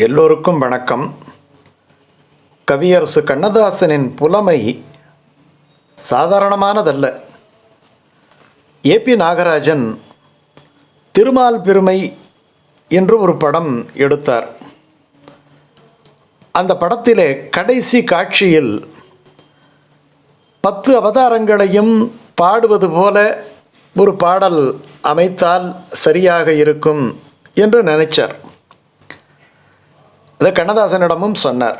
எல்லோருக்கும் வணக்கம். கவியரசு கண்ணதாசனின் புலமை சாதாரணமானதல்ல. ஏபி நாகராஜன் திருமால் பெருமை என்று ஒரு படம் எடுத்தார். அந்த படத்திலே கடைசி காட்சியில் பத்து அவதாரங்களையும் பாடுவது போல ஒரு பாடல் அமைத்தால் சரியாக இருக்கும் என்று நினைச்சார். இதை கண்ணதாசனிடமும் சொன்னார்.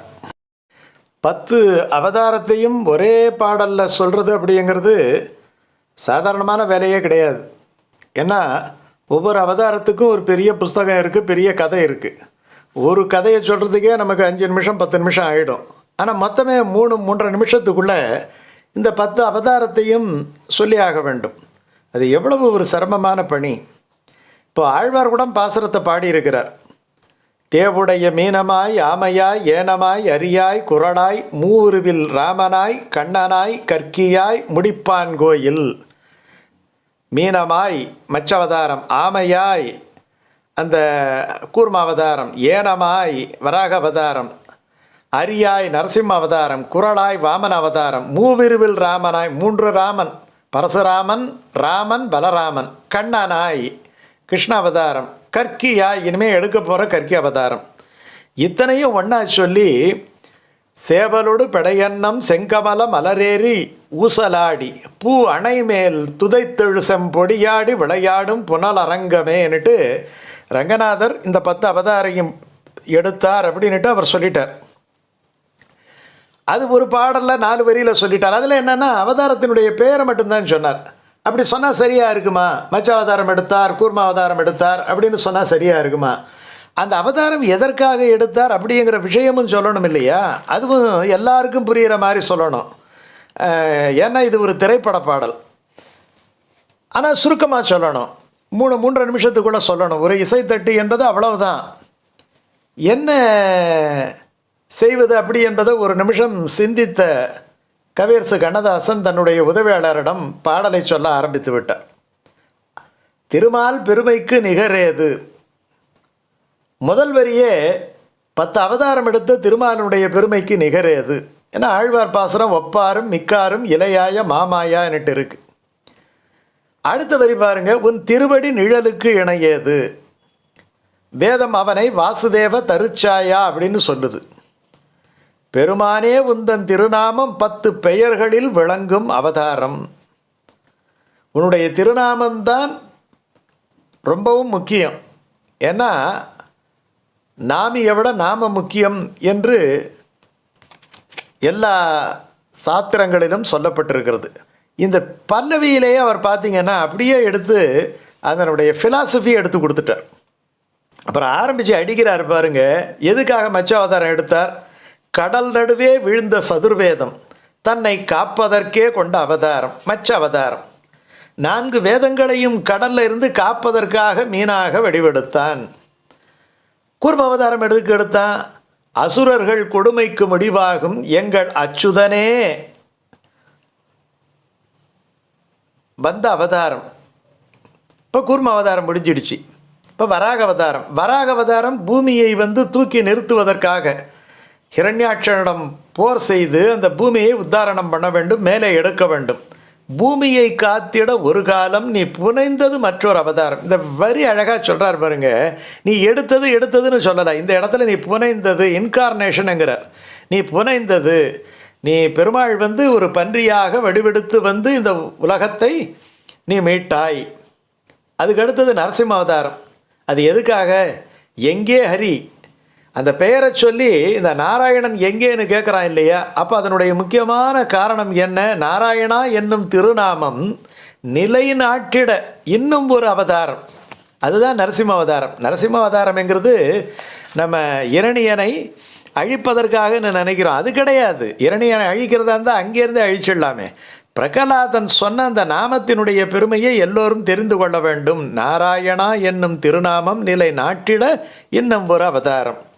பத்து அவதாரத்தையும் ஒரே பாடலில் சொல்கிறது அப்படிங்கிறது சாதாரணமான வேலையே கிடையாது. ஏன்னா ஒவ்வொரு அவதாரத்துக்கும் ஒரு பெரிய புஸ்தகம் இருக்குது பெரிய கதை இருக்குது ஒரு கதையை சொல்கிறதுக்கே நமக்கு அஞ்சு நிமிஷம் பத்து நிமிஷம் ஆகிடும் ஆனால் மொத்தமே மூணு மூன்றரை நிமிஷத்துக்குள்ளே இந்த பத்து அவதாரத்தையும் சொல்லி ஆக வேண்டும். அது எவ்வளவு ஒரு சிரமமான பணி. இப்போ ஆழ்வார் கூட பாசுரத்தை பாடியிருக்கிறார். தேவுடைய மீனமாய் ஆமையாய் ஏனமாய் அரியாய் குரடாய் மூருவில் ராமனாய் கண்ணனாய் கற்கியாய் முடிப்பான் கோயில். மீனமாய் மச்சவதாரம் ஆமையாய் அந்த கூர்மாவதாரம் ஏனமாய் வராக அவதாரம் அரியாய் நரசிம்ம அவதாரம் குரலாய் வாமன் அவதாரம் மூவிருவில் ராமனாய் மூன்று ராமன் பரசுராமன் ராமன் பலராமன் கண்ணனாய் கிருஷ்ண அவதாரம் கற்கியா இனிமேல் எடுக்க போகிற கற்கி அவதாரம். இத்தனையும் ஒன்றா சொல்லி சேவலோடு பெடையன்னம் செங்கமல மலரேறி ஊசலாடி பூ அணை மேல் துதைத்தெழுசம் பொடியாடி விளையாடும் புனல் அரங்கமேன்னுட்டு ரங்கநாதர் இந்த பத்து அவதாரையும் எடுத்தார் அப்படின்னுட்டு அவர் சொல்லிட்டார். அது ஒரு பாடலில் நாலு வரியில் சொல்லிட்டார். அதில் என்னென்னா அவதாரத்தினுடைய பேரை மட்டும்தான் சொன்னார். அப்படி சொன்னால் சரியாக இருக்குமா? மச்ச அவதாரம் எடுத்தார் கூர்ம அவதாரம் எடுத்தார் அப்படின்னு சொன்னால் சரியாக இருக்குமா? அந்த அவதாரம் எதற்காக எடுத்தார் அப்படிங்கிற விஷயமும் சொல்லணும் இல்லையா? அதுவும் எல்லாருக்கும் புரிகிற மாதிரி சொல்லணும். ஏன்னா இது ஒரு திரைப்பட பாடல். ஆனால் சுருக்கமாக சொல்லணும். மூணு மூன்றரை நிமிஷத்துக்குள்ளே சொல்லணும். ஒரு இசைத்தட்டு என்பது அவ்வளவுதான். என்ன செய்வது அப்படி என்பதை ஒரு நிமிஷம் சிந்தித்த கவியரசு கண்ணதாசன் தன்னுடைய உதவியாளரிடம் பாடலை சொல்ல ஆரம்பித்து விட்டார். திருமால் பெருமைக்கு நிகரேது. முதல் வரியே பத்து அவதாரம் எடுத்த திருமாலுடைய பெருமைக்கு நிகரேது ஏன்னா ஆழ்வார் பாசுரம் ஒப்பாரும் மிக்காரும் இலையாய மாமாயான்னுட்டு இருக்கு. அடுத்த வரி பாருங்க. உன் திருவடி நிழலுக்கு இணையேது. வேதம் அவனை வாசுதேவ தருச்சாயா அப்படின்னு சொல்லுது. பெருமானே உந்தன் திருநாமம் பத்து பெயர்களில் விளங்கும் அவதாரம். உன்னுடைய திருநாமம்தான் ரொம்பவும் முக்கியம். ஏன்னா நாமியை விட நாம முக்கியம் என்று எல்லா சாத்திரங்களிலும் சொல்லப்பட்டிருக்கிறது. இந்த பல்லவியிலேயே அவர் பார்த்தீங்கன்னா அப்படியே எடுத்து அதனுடைய ஃபிலாசபி எடுத்து கொடுத்துட்டார். அப்புறம் ஆரம்பித்து அடிக்கிறார் பாருங்க எதுக்காக மச்ச அவதாரம் எடுத்தார்? கடல் நடுவே விழுந்த சதுர்வேதம். தன்னை காப்பதற்கே கொண்ட அவதாரம் மச்ச அவதாரம். நான்கு வேதங்களையும் கடல்ல இருந்து காப்பதற்காக மீனாக வடிவெடுத்தான். கூர்ம அவதாரம் எதுக்கு எடுத்தான் அசுரர்கள் கொடுமைக்கு முடிவாகும் எங்கள் அச்சுதனே. வந்த அவதாரம். இப்போ கூர்ம அவதாரம் முடிஞ்சிடுச்சு. இப்போ வராக அவதாரம். வராக அவதாரம் பூமியை வந்து தூக்கி நிறுத்துவதற்காக. ஹிரண்யாட்சனிடம் போர் செய்து அந்த பூமியை உத்தாரணம் பண்ண வேண்டும் மேலே எடுக்க வேண்டும். பூமியை காத்திட ஒரு காலம் நீ புனைந்தது மற்றொரு அவதாரம். இந்த வரி அழகாக சொல்கிறார் பாருங்க. நீ எடுத்தது எடுத்ததுன்னு சொல்லலை. இந்த இடத்துல நீ புனைந்தது இன்கார்னேஷனுங்கிறார் நீ புனைந்தது நீ பெருமாள் வந்து ஒரு பன்றியாக வடிவெடுத்து வந்து இந்த உலகத்தை நீ மீட்டாய். அதுக்கடுத்தது நரசிம்ம அவதாரம். அது எதுக்காக? எங்கே ஹரி? அந்த பெயரை சொல்லி இந்த நாராயணன் எங்கேன்னு கேட்குறான் இல்லையா? அப்போ அதனுடைய முக்கியமான காரணம் என்ன? நாராயணா என்னும் திருநாமம் நிலைநாட்டிட இன்னும் ஒரு அவதாரம். அதுதான் நரசிம்ம அவதாரம். நரசிம்ம அவதாரம்ங்கிறது நம்ம இரணியனை அழிப்பதற்காக நான் நினைக்கிறோம். அது கிடையாது. இரணியனை அழிக்கிறதா இருந்தால் அங்கேருந்து அழிச்சிடலாமே. பிரகலாதன் சொன்ன அந்த நாமத்தினுடைய பெருமையை எல்லோரும் தெரிந்து கொள்ள வேண்டும். நாராயணா என்னும் திருநாமம் நிலை நாட்டிட இன்னும் ஒரு அவதாரம்.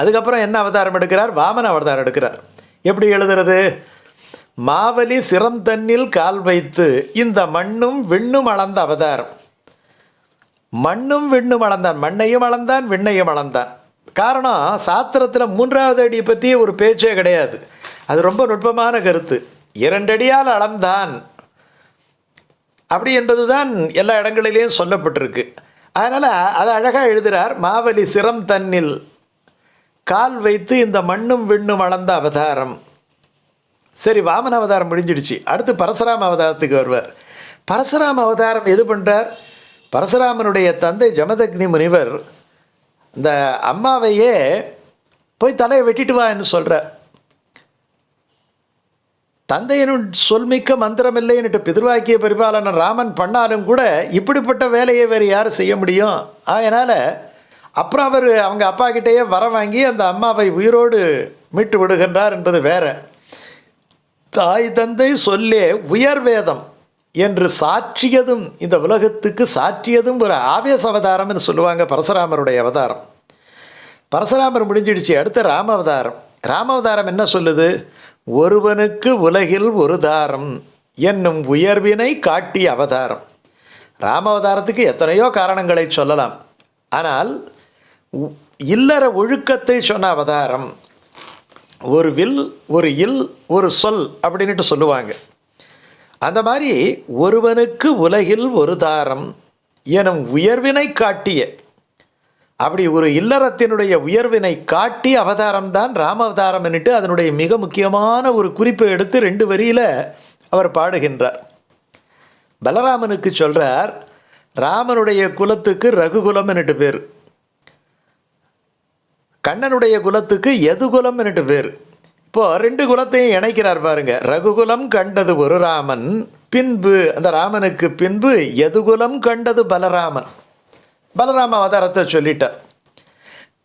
அதுக்கப்புறம் என்ன அவதாரம் எடுக்கிறார்? வாமன அவதாரம் எடுக்கிறார். எப்படி எழுதுறது? மாவலி சிரம் தன்னில் கால் வைத்து இந்த மண்ணும் விண்ணும் அளந்த அவதாரம். மண்ணும் விண்ணும் அளந்தான். மண்ணையும் அளந்தான் விண்ணையும் அளந்தான். காரணம் சாத்திரத்தில் மூன்றாவது அடியை பற்றி ஒரு பேச்சே கிடையாது. அது ரொம்ப நுட்பமான கருத்து. இரண்டடியால் அளந்தான். அப்படி என்பது தான் எல்லா இடங்களிலேயும் சொல்லப்பட்டிருக்கு. அதனால் அதை அழகாக எழுதுகிறார் மாவலி சிரம் தன்னில் கால் வைத்து இந்த மண்ணும் விண்ணும் அளந்த அவதாரம். சரி வாமன அவதாரம் முடிஞ்சிடுச்சு. அடுத்து பரசுராம அவதாரத்துக்கு வருவார். பரசுராம அவதாரம் எது பண்ணுறார் பரசுராமனுடைய தந்தை ஜமதக்னி முனிவர் இந்த அம்மாவையே போய் தலையை வெட்டிட்டு வான்னு சொல்கிறார் தந்தையனும் சொல்மிக்க மந்திரமில்லைன்னுட்டு பிதிர்வாக்கிய பரிபாலனர் ராமன் பண்ணாலும் கூட இப்படிப்பட்ட வேலையை வேறு யார் செய்ய முடியும்? அதனால் அப்புறம் அவர் அவங்க அப்பா கிட்டேயே வர வாங்கி அந்த அம்மாவை உயிரோடு மீட்டு விடுகின்றார் என்பது வேற. தாய் தந்தை சொல்லே உயர் வேதம் என்று சாற்றியதும் இந்த உலகத்துக்கு சாற்றியதும் ஒரு ஆவேச அவதாரம்னு சொல்லுவாங்க பரசுராமருடைய அவதாரம். பரசுராமர் முடிஞ்சிடுச்சு அடுத்த ராம அவதாரம் ராம அவதாரம் என்ன சொல்லுது? ஒருவனுக்கு உலகில் ஒரு தாரம் என்னும் உயர்வினை காட்டிய அவதாரம். ராம அவதாரத்துக்கு எத்தனையோ காரணங்களை சொல்லலாம். ஆனால் இல்லற ஒழுக்கத்தை சொன்ன அவதாரம். ஒரு வில் ஒரு இல் ஒரு சொல் அப்படின்ட்டு சொல்லுவாங்க. அந்த மாதிரி ஒருவனுக்கு உலகில் ஒரு தாரம் எனும் உயர்வினை காட்டிய அப்படி ஒரு இல்லறத்தினுடைய உயர்வினை காட்டி அவதாரம் தான் ராம அவதாரம் என்னட்டு அதனுடைய மிக முக்கியமான ஒரு குறிப்பை எடுத்து ரெண்டு வரியில் அவர் பாடுகின்றார். பலராமனுக்கு சொல்கிறார் ராமனுடைய குலத்துக்கு ரகுகுலம் என்னட்டு பேர். கண்ணனுடைய குலத்துக்கு எதுகுலம் என்னட்டு பேர் இப்போ ரெண்டு குலத்தையும் இணைக்கிறார் பாருங்க. ரகுகுலம் கண்டது ஒரு ராமன் பின்பு அந்த ராமனுக்கு பின்பு எதுகுலம் கண்டது பலராமன். பலராம அவதாரத்தை சொல்லிட்டார்.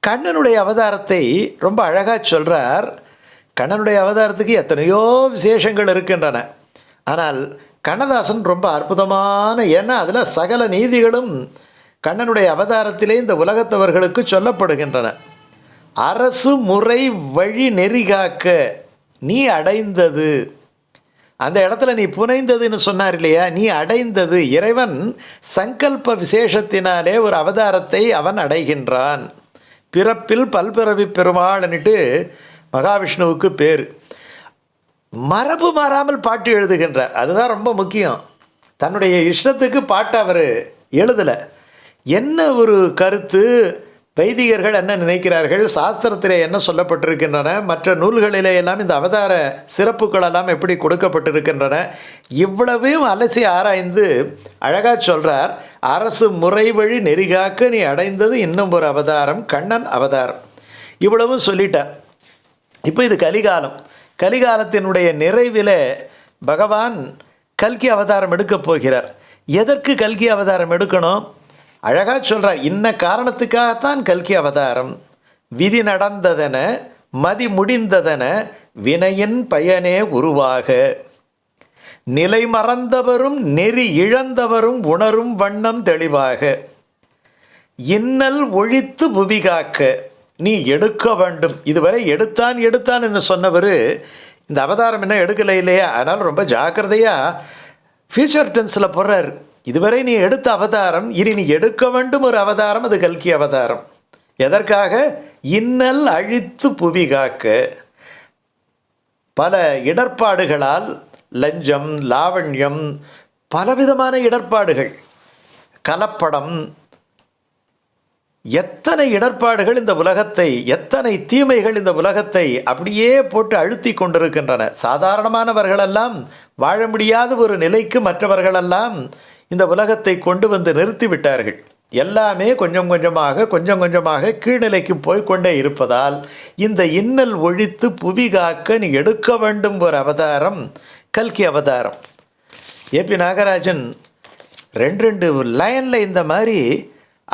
கண்ணனுடைய அவதாரத்தை ரொம்ப அழகாக சொல்கிறார் கண்ணனுடைய அவதாரத்துக்கு எத்தனையோ விசேஷங்கள் இருக்கின்றன. ஆனால் கண்ணதாசன் ரொம்ப அற்புதமான ஏன்னா அதில் சகல நீதிகளும் கண்ணனுடைய அவதாரத்திலே இந்த உலகத்தவர்களுக்கு சொல்லப்படுகின்றன. அரசு முறை வழி நெறிகாக்க நீ அடைந்தது. அந்த இடத்துல நீ புனைந்ததுன்னு சொன்னார் இல்லையா? நீ அடைந்தது. இறைவன் சங்கல்ப விசேஷத்தினாலே ஒரு அவதாரத்தை அவன் அடைகின்றான். பிறப்பில் பல்பிறவி பெருமாள்னுட்டு மகாவிஷ்ணுவுக்கு பேர். மரபு மாறாமல் பாட்டு எழுதுகின்றார். அதுதான் ரொம்ப முக்கியம். தன்னுடைய இஷ்டத்துக்கு பாட்டு அவர் எழுதலை. என்ன ஒரு கருத்து? வைதிகர்கள் என்ன நினைக்கிறார்கள்? சாஸ்திரத்திலே என்ன சொல்லப்பட்டிருக்கின்றன? மற்ற நூல்களிலே எல்லாம் இந்த அவதார சிறப்புகள் எல்லாம் எப்படி கொடுக்கப்பட்டிருக்கின்றன? இவ்வளவையும் அலசி ஆராய்ந்து அழகாக சொல்கிறார் அரசு முறை வழி நெறிகாக்க நீ அடைந்தது இன்னும் ஒரு அவதாரம் கண்ணன் அவதாரம். இவ்வளவும் சொல்லிட்டார். இப்போ இது கலிகாலம். கலிகாலத்தினுடைய நிறைவில் பகவான் கல்கி அவதாரம் எடுக்கப் போகிறார். எதற்கு கல்கி அவதாரம் எடுக்கணும்? அழகாக சொல்கிறார் இன்ன காரணத்துக்காகத்தான் கல்கி அவதாரம். விதி நடந்ததென மதி முடிந்ததென வினையின் பயனே உருவாக. நிலை மறந்தவரும் நெறி இழந்தவரும் உணரும் வண்ணம் தெளிவாக. இன்னல் ஒழித்து புவிகாக்க. நீ எடுக்க வேண்டும். இதுவரை எடுத்தான் எடுத்தான் என்று சொன்னவர் இந்த அவதாரம் என்ன எடுக்கலை இல்லையா அதனால் ரொம்ப ஜாக்கிரதையாக ஃபியூச்சர் டென்ஸில் போடுறார். இதுவரை நீ எடுத்த அவதாரம் இனி நீ எடுக்க வேண்டும் ஒரு அவதாரம் அது கல்கி அவதாரம். எதற்காக? இன்னல் அழித்து புவி காக்க. பல இடர்பாடுகளால் லஞ்சம் லாவண்யம் பலவிதமான இடர்பாடுகள். கலப்படம். எத்தனை இடர்பாடுகள் இந்த உலகத்தை எத்தனை தீமைகள் இந்த உலகத்தை அப்படியே போட்டு அழுத்தி கொண்டிருக்கின்றன. சாதாரணமானவர்களெல்லாம் வாழ முடியாத ஒரு நிலைக்கு மற்றவர்களெல்லாம் இந்த உலகத்தை கொண்டு வந்து நிறுத்தி விட்டார்கள். எல்லாமே கொஞ்சம் கொஞ்சமாக கொஞ்சம் கொஞ்சமாக கீழ்நிலைக்கு போய்கொண்டே இருப்பதால் இந்த இன்னல் ஒழித்து புவி காக்க நீ எடுக்க வேண்டும் ஒரு அவதாரம் கல்கி அவதாரம். ஏபி நாகராஜன் ரெண்டு ரெண்டு லைனில் இந்த மாதிரி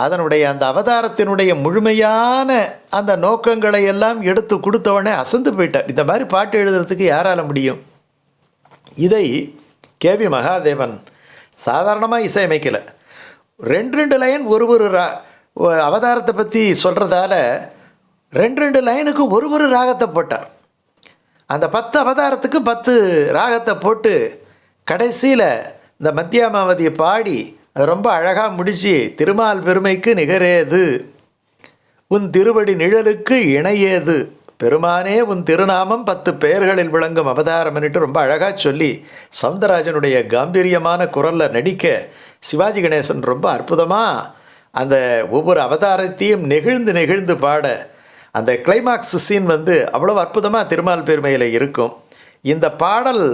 அதனுடைய அந்த அவதாரத்தினுடைய முழுமையான அந்த நோக்கங்களை எல்லாம் எடுத்து கொடுத்தவொடனே அசந்து போயிட்டார். இந்த மாதிரி பாட்டு எழுதுறதுக்கு யாரால முடியும்? இதை கேவி மகாதேவன் சாதாரணமாக இசையமைக்கலை. ரெண்டு ரெண்டு லைன் ஒரு ஒரு ரா அவதாரத்தை பற்றி சொல்கிறதால ரெண்டு ரெண்டு லைனுக்கு ஒரு ஒரு ராகத்தை போட்டார். அந்த பத்து அவதாரத்துக்கு பத்து ராகத்தை போட்டு கடைசியில் இந்த மத்தியமாவதியை பாடி அது ரொம்ப அழகாக முடித்து திருமால் பெருமைக்கு நிகரேது உன் திருவடி நிழலுக்கு இணையேது பெருமானே உன் திருநாமம் பத்து பெயர்களில் விளங்கும் அவதாரம்னுட்டு ரொம்ப அழகாக சொல்லி சவுந்தரராஜனுடைய காம்பீரியமான குரலில் நடிக்க சிவாஜி கணேசன் ரொம்ப அற்புதமாக அந்த ஒவ்வொரு அவதாரத்தையும் நெகிழ்ந்து நெகிழ்ந்து பாட அந்த கிளைமாக்ஸ் சீன் வந்து அவ்வளோ அற்புதமாக திருமால் பெருமையில் இருக்கும். இந்த பாடல்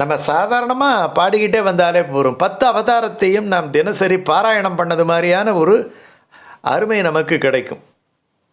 நம்ம சாதாரணமாக பாடிக்கிட்டே வந்தாலே போகிறோம் பத்து அவதாரத்தையும் நாம் தினசரி பாராயணம் பண்ணது மாதிரியான ஒரு அருமை நமக்கு கிடைக்கும்.